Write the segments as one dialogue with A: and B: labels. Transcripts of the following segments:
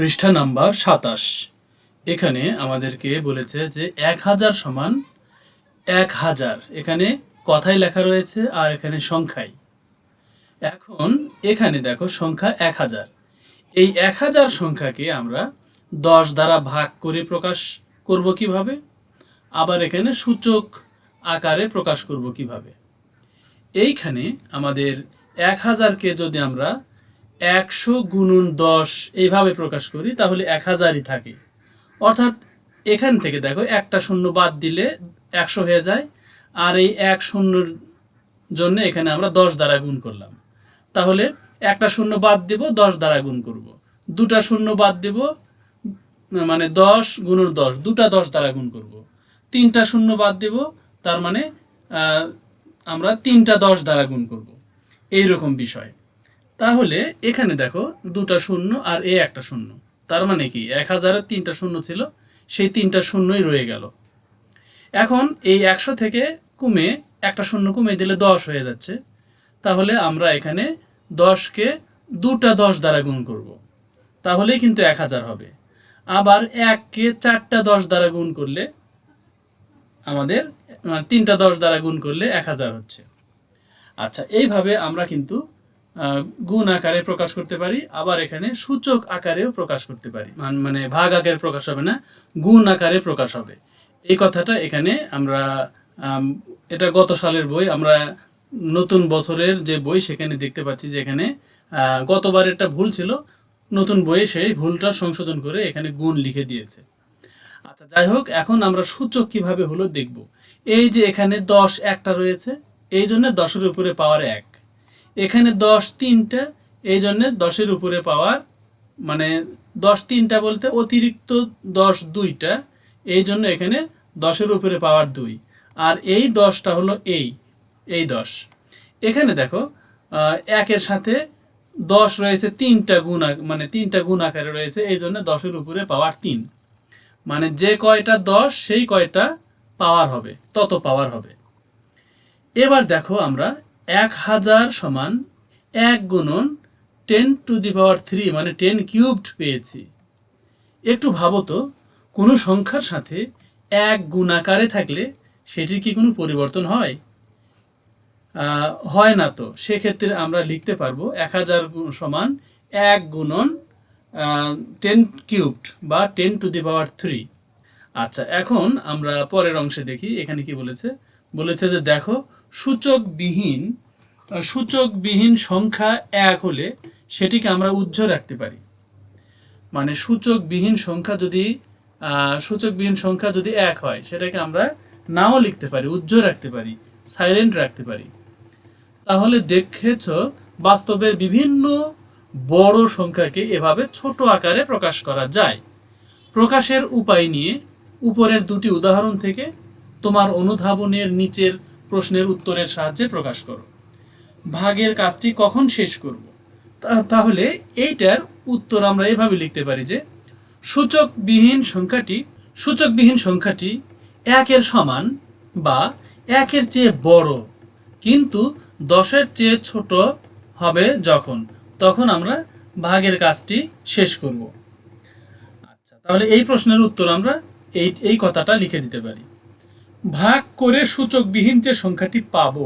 A: পৃষ্ঠা নাম্বার সাতাশ। এখানে আমাদেরকে বলেছে যে এক হাজার সমান এক হাজার। এখানে কথাই লেখা রয়েছে আর এখানে সংখ্যাই এখন এখানে দেখো সংখ্যা এক হাজার। এই এক হাজার সংখ্যাকে আমরা দশ দ্বারা ভাগ করে প্রকাশ করব কীভাবে? আবার এখানে সূচক আকারে প্রকাশ করব কীভাবে? এইখানে আমাদের এক হাজারকে যদি আমরা একশো গুণন দশ এইভাবে প্রকাশ করি, তাহলে এক হাজারই থাকে। অর্থাৎ এখান থেকে দেখো, একটা শূন্য বাদ দিলে একশো হয়ে যায়, আর এই এক শূন্যর জন্য এখানে আমরা দশ দ্বারা গুণ করলাম। তাহলে একটা শূন্য বাদ দেব, দশ দ্বারা গুণ করব। দুটা শূন্য বাদ দেব মানে দশ গুণন দশ, দুটা দশ দ্বারা গুণ করব। তিনটা শূন্য বাদ দেব, তার মানে আমরা তিনটা দশ দ্বারা গুণ করব। এইরকম বিষয়। তাহলে এখানে দেখো দুটা শূন্য আর এ একটা শূন্য। তার মানে কি? এক হাজারের তিনটা শূন্য ছিল, সেই তিনটা শূন্যই রয়ে গেল। এখন এই একশো থেকে কমে একটা শূন্য কমে দিলে দশ হয়ে যাচ্ছে। তাহলে আমরা এখানে দশকে দুটা দশ দ্বারা গুণ করব। তাহলেই কিন্তু এক হাজার হবে। আবার এককে চারটা দশ দ্বারা গুণ করলে আমাদের মানে তিনটা দশ দ্বারা গুণ করলে এক হাজার হচ্ছে। আচ্ছা এইভাবে আমরা কিন্তু গুণ আকারে প্রকাশ করতে পারি আবার এখানে সূচক আকারেও প্রকাশ করতে পারি। মানে ভাগ আকারে প্রকাশ হবে না গুণ আকারে প্রকাশ হবে। এই কথাটা এখানে আমরা আম, এটা গত সালের বই আমরা নতুন বছরের যে বই সেখানে দেখতে পাচ্ছি যে এখানে গতবার একটা ভুল ছিল নতুন বইয়ে সেই ভুলটা সংশোধন করে এখানে গুণ লিখে দিয়েছে। আচ্ছা যাই হোক এখন আমরা সূচক কীভাবে হলো দেখব। এই যে এখানে দশ একটা রয়েছে এই জন্য দশের উপরে পাওয়ার এক। এখানে দশ তিনটা, এই জন্যে দশের উপরে পাওয়ার মানে দশ তিনটা বলতে অতিরিক্ত দশ দুইটা, এই জন্য এখানে দশের উপরে পাওয়ার দুই। আর এই দশটা হলো এই এই দশ। এখানে দেখো একের সাথে দশ রয়েছে তিনটা গুণ মানে তিনটা গুণ আকারে রয়েছে, এই জন্য দশের উপরে পাওয়ার তিন। মানে যে কয়টা দশ, সেই কয়টা পাওয়ার হবে, তত পাওয়ার হবে। এবার দেখো আমরা এক হাজার সমান এক গুণন ten to the power three মানে টেন কিউবড পেয়েছি। একটু ভাবো তো, কোনো সংখ্যার সাথে এক গুণাকারে থাকলে সেটির কি কোনো পরিবর্তন হয়? হয় না তো। সেক্ষেত্রে আমরা লিখতে পারব এক হাজার সমান এক গুণন টেন কিউবড বা ten to the power three. আচ্ছা এখন আমরা পরের অংশে দেখি, এখানে কি বলেছে? বলেছে যে দেখো সূচকবিহীন সূচকবিহীন সংখ্যা এক হলে সেটিকে আমরা উজ্জ্ব রাখতে পারি। মানে সূচকবিহীন সংখ্যা যদি সূচকবিহীন সংখ্যা যদি এক হয়, সেটাকে আমরা নাও লিখতে পারি, উজ্জ্ব রাখতে পারি সাইলেন্ট রাখতে পারি। তাহলে দেখেছ বাস্তবের বিভিন্ন বড় সংখ্যাকে এভাবে ছোট আকারে প্রকাশ করা যায়। প্রকাশের উপায় নিয়ে উপরের দুটি উদাহরণ থেকে তোমার অনুধাবনের নিচের প্রশ্নের উত্তরের সাহায্যে প্রকাশ করো। ভাগের কাজটি কখন শেষ করব? তাহলে এইটার উত্তর আমরা এভাবে লিখতে পারি যে, সূচকবিহীন সংখ্যাটি সূচকবিহীন সংখ্যাটি একের সমান বা একের চেয়ে বড়, কিন্তু দশের চেয়ে ছোট হবে যখন, তখন আমরা ভাগের কাজটি শেষ করব। আচ্ছা তাহলে এই প্রশ্নের উত্তর আমরা এই এই কথাটা লিখে দিতে পারি। ভাগ করে সূচকবিহীন যে সংখ্যাটি পাব,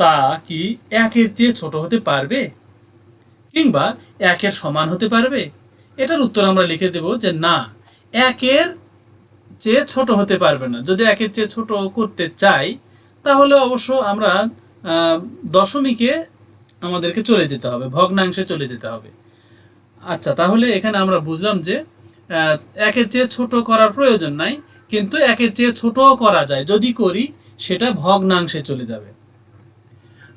A: তা কি একের চেয়ে ছোট হতে পারবে? কিংবা একের সমান হতে পারবে? এটার উত্তর আমরা লিখে দেব যে না, একের চেয়ে ছোট হতে পারবে না। যদি একের চেয়ে ছোট করতে চাই, তাহলে অবশ্য আমরা দশমিকে আমাদেরকে চলে যেতে হবে, ভগ্নাংশে চলে যেতে হবে। আচ্ছা তাহলে এখানে আমরা বুঝলাম যে একের চেয়ে ছোট করার প্রয়োজন নাই। কিন্তু একের চেয়ে ছোট করা যায়। যদি করি, সেটা ভগ্নাংশে চলে যাবে।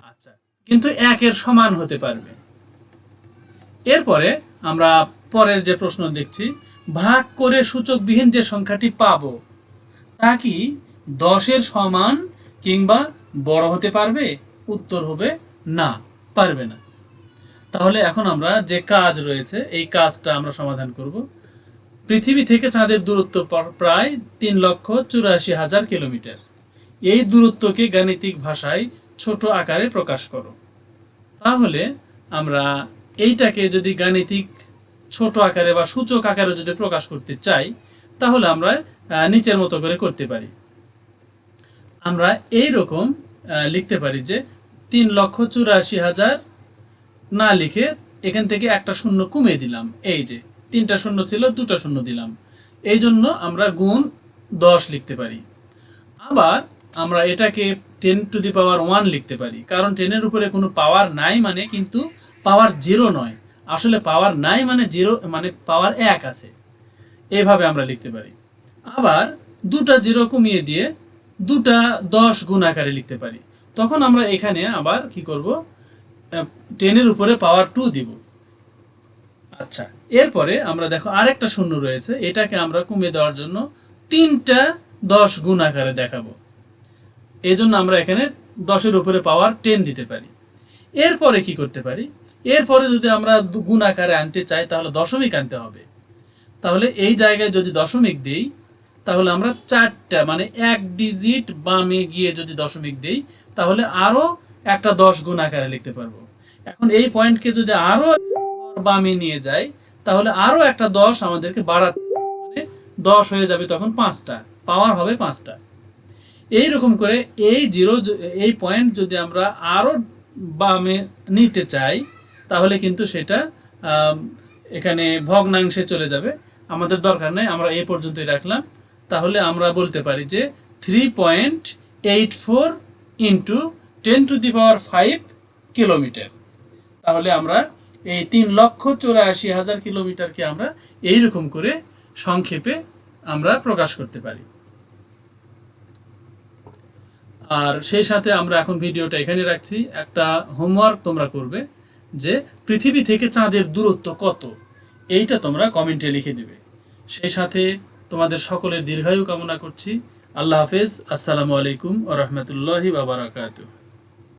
A: আচ্ছা কিন্তু একের সমান হতে পারবে। এরপরে আমরা পরের যে প্রশ্ন দেখছি, ভাগ করে সূচকবিহীন যে সংখ্যাটি পাব, তা কি দশের সমান কিংবা বড় হতে পারবে, উত্তর হবে না, পারবে না। তাহলে এখন আমরা যে কাজ রয়েছে, এই কাজটা আমরা সমাধান করব। পৃথিবী থেকে চাঁদের দূরত্ব প্রায় তিন লক্ষ চুরাশি হাজার কিলোমিটার। এই দূরত্বকে গাণিতিক ভাষায় ছোট আকারে প্রকাশ করো। তাহলে আমরা এইটাকে যদি গাণিতিক ছোট আকারে বা সূচক আকারে যদি প্রকাশ করতে চাই, তাহলে আমরা নিচের মতো করে করতে পারি। আমরা এই রকম লিখতে পারি যে তিন লক্ষ চুরাশি হাজার না লিখে এখান থেকে একটা শূন্য কমিয়ে দিলাম। এই যে তিনটা শূন্য ছিল, দুটা শূন্য দিলাম। এই জন্য আমরা গুণ দশ লিখতে পারি। আবার আমরা এটাকে ten to the power one লিখতে পারি। কারণ টেনের উপরে কোনো পাওয়ার নাই মানে কিন্তু পাওয়ার জিরো নয়। আসলে পাওয়ার নাই মানে জিরো মানে পাওয়ার এক আছে। এভাবে আমরা লিখতে পারি। আবার দুটা জিরো কমিয়ে দিয়ে দুটা দশ গুণ আকারে লিখতে পারি। তখন আমরা এখানে আবার কি করব? টেনের উপরে পাওয়ার টু দিব। আচ্ছা। এরপরে আমরা দেখো আরেকটা শূন্য রয়েছে, এটাকে আমরা কমিয়ে দেওয়ার জন্য তিনটা দশ গুণ আকারে দেখাবো। এই জন্য আমরা এখানে দশের উপরে পাওয়ার টেন দিতে পারি। এরপরে কি করতে পারি? এরপরে যদি আমরা গুণ আকারে আনতে চাই, তাহলে দশমিক আনতে হবে। তাহলে এই জায়গায় যদি দশমিক দেই, তাহলে আমরা চারটা মানে এক ডিজিট বামে গিয়ে যদি দশমিক দেই, তাহলে আরও একটা দশ গুণ আকারে লিখতে পারব। এখন এই পয়েন্টকে যদি আরও বামে নিয়ে যাই তাহলে আরও একটা দশ আমাদেরকে বাড়াতে মানে দশ হয়ে যাবে তখন পাঁচটা, পাওয়ার হবে পাঁচটা। এই রকম করে এই জিরো এই পয়েন্ট যদি আমরা আরও বামে নিতে চাই, তাহলে কিন্তু সেটা এখানে ভগ্নাংশে চলে যাবে। আমাদের দরকার নেই, আমরা এই পর্যন্তই রাখলাম। তাহলে আমরা বলতে পারি যে three point eight four into ten to the power five kilometre তাহলে আমরা এই তিন লক্ষ চৌরাশি হাজার কিলোমিটারকে আমরা এইরকম করে সংক্ষেপে আমরা প্রকাশ করতে পারি। আর সেই সাথে আমরা এখন ভিডিওটা এখানে রাখছি। একটা হোমওয়ার্ক তোমরা করবে যে পৃথিবী থেকে চাঁদের দূরত্ব কত? এইটা তোমরা কমেন্টে লিখে দিবে। সেই সাথে তোমাদের সকলের দীর্ঘায়ু কামনা করছি। আল্লাহ হাফেজ। আসসালামু আলাইকুম ও রহমতুল্লাহি বাবারাকাতুহ